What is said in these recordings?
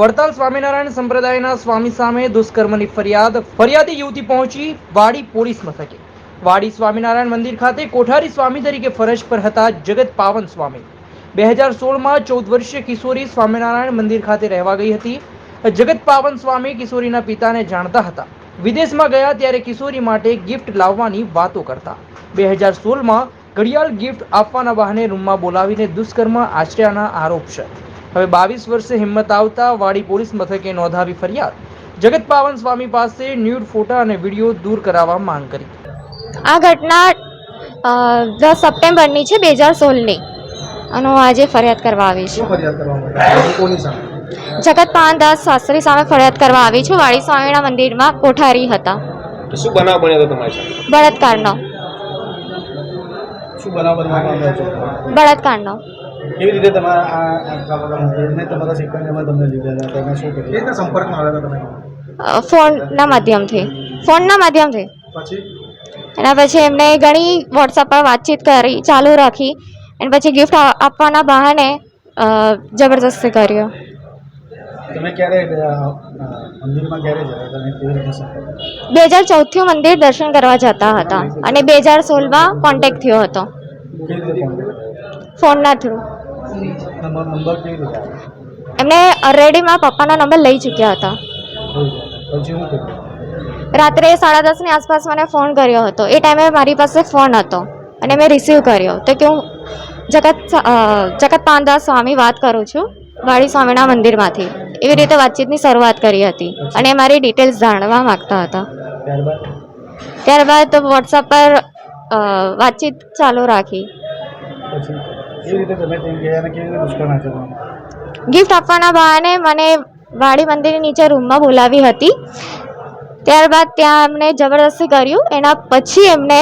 વડતાલ સ્વામિનારાયણ સંપ્રદાયના સ્વામી સામે દુષ્કર્મની ફરિયાદ. ફરિયાદી યુવતી પહોંચી વાડી પોલીસ મથકે. વાડી સ્વામિનારાયણ મંદિર ખાતે કોઠારી સ્વામી તરીકે ફરજ પર હતા જગત પાવન સ્વામી. બે હજાર સોળમાં ચૌદ વર્ષીય કિશોરી સ્વામિનારાયણ મંદિર ખાતે રહેવા ગઈ હતી. જગત પાવન સ્વામી કિશોરીના પિતાને જાણતા હતા. વિદેશમાં ગયા ત્યારે કિશોરી માટે ગિફ્ટ લાવવાની વાતો કરતા. બે હજાર સોળમાં ઘડિયાળ ગિફ્ટ આપવાના બહાને રૂમમાં બોલાવીને દુષ્કર્મ આચર્યાના આરોપ છે. હવે બાવીસ વર્ષે હિંમત આવતા વાડી પોલીસ મથકે નોંધાવી ફરિયાદ. જગત પાવન સ્વામી પાસે ન્યૂડ ફોટા અને વીડિયો દૂર કરાવવા માંગ કરી. આ ઘટના દસ સપ્ટેમ્બરની છે બે હજાર સોળની. અને હું આજે ફરિયાદ કરવા આવી છું. જગત પાનદાસ શાસ્ત્રી સામે ફરિયાદ કરવા આવી છું. વાડી સ્વામીના મંદિરમાં કોઠારી હતા. શું બનાવ બન્યો હતો તમારી સાથે બળાત્કારનો. શું બનાવ બળાત્કારનો. કેવી રીતે તમારા આ આટલા તમારા સિકંદરમાં તમને લીધા હતા? તમે શું કર્યું? રીતે સંપર્કમાં આવ્યા હતા તમે? ફોનના માધ્યમથી. ફોનના માધ્યમથી. પછી? એના પછી એમને ઘણી વોટ્સઅપ પર વાતચીત કરી ચાલુ રાખી અને પછી ગિફ્ટ આપવાના બહાને જબરજસ્તી કર્યો. તમે ક્યારે મંદિરમાં ક્યારે જયા તમે કેવી રીતે સંપર્ક? બે હજાર ચૌદથી મંદિર દર્શન કરવા જતા હતા અને બે હજાર સોળમાં કોન્ટેક્ટ થયો હતો. ફોનના થ્રુ એમને ઓલરેડી મારા પપ્પાનો નંબર લઈ ચૂક્યા હતા. રાત્રે સાડા દસની આસપાસ મને ફોન કર્યો હતો. એ ટાઈમે મારી પાસે ફોન હતો અને મેં રિસીવ કર્યો. તો કે હું જગત જગત પાનદાસ સ્વામી વાત કરું છું વાળી સ્વામીના મંદિરમાંથી. એવી રીતે વાતચીતની શરૂઆત કરી હતી અને મારી ડિટેલ્સ જાણવા માગતા હતા. ત્યારબાદ? વોટ્સઅપ પર વાતચીત ચાલુ રાખી. ગિફ્ટ આપવાના બહાને મને વાડી મંદિરની નીચે રૂમમાં બોલાવી હતી. ત્યારબાદ ત્યાં એમને જબરદસ્તી કર્યું. એના પછી એમને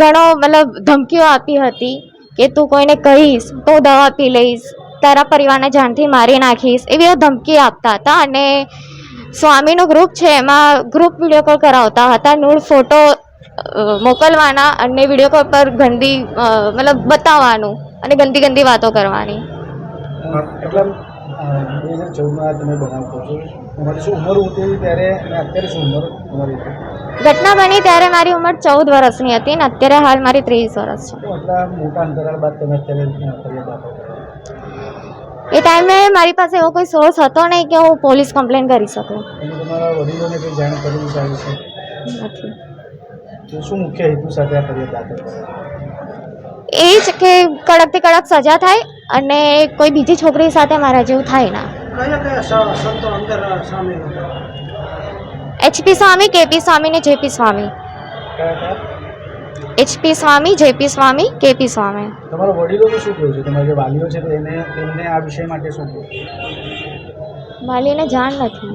ઘણો મતલબ ધમકીઓ આપી હતી કે તું કોઈને કહીશ તો દવા પી લઈશ, તારા પરિવારને જાણથી મારી નાખીશ, એવી ધમકી આપતા હતા. અને સ્વામીનું ગ્રુપ છે, એમાં ગ્રુપ વીડિયો કોલ કરાવતા હતા. નૂળ ફોટો મોકલવાના અને વીડિયો કોલ પર ગંદી મતલબ બતાવવાનું. અને ગંદી ગંદી વાતો કરવાની. એટલે બે હજાર ચૌદમાં તમે બનાવતો છો તમારી શું ઉંમર હતી ત્યારે અને અત્યારે શું ઉંમર તમારી ઘટના બની ત્યારે મારી ઉંમર ચૌદ વર્ષની હતી ને અત્યારે હાલ મારી ત્રેવીસ વર્ષ છે. તો મોટા અંતરાળ બાદ તમે અત્યારે ફરિયાદ આપો. છો. એ ટાઈમે મારી પાસે એવો કોઈ સોર્સ હતો નહીં કે હું પોલીસ કમ્પ્લેન કરી શકું. તમારા વડીલોને કંઈ જાણ કરી વિચારી છે? નથી. શું મુખ્ય હેતુ સાથે આ ફરિયાદ દાખલ એ જ કે કડકથી કડક સજા થાય અને કોઈ બીજી છોકરી સાથે મારા જેવું થાય ના. એચપી સ્વામી? કેપી સ્વામી ને JP Swami. HP Swami JP Swami KP Swami. તમારા વડીલોનું શું કહેવું છે? તમારા જે વાલીઓ છે એને તેમને આ વિષય માટે શું કહ્યું વાલીને જાણ નથી.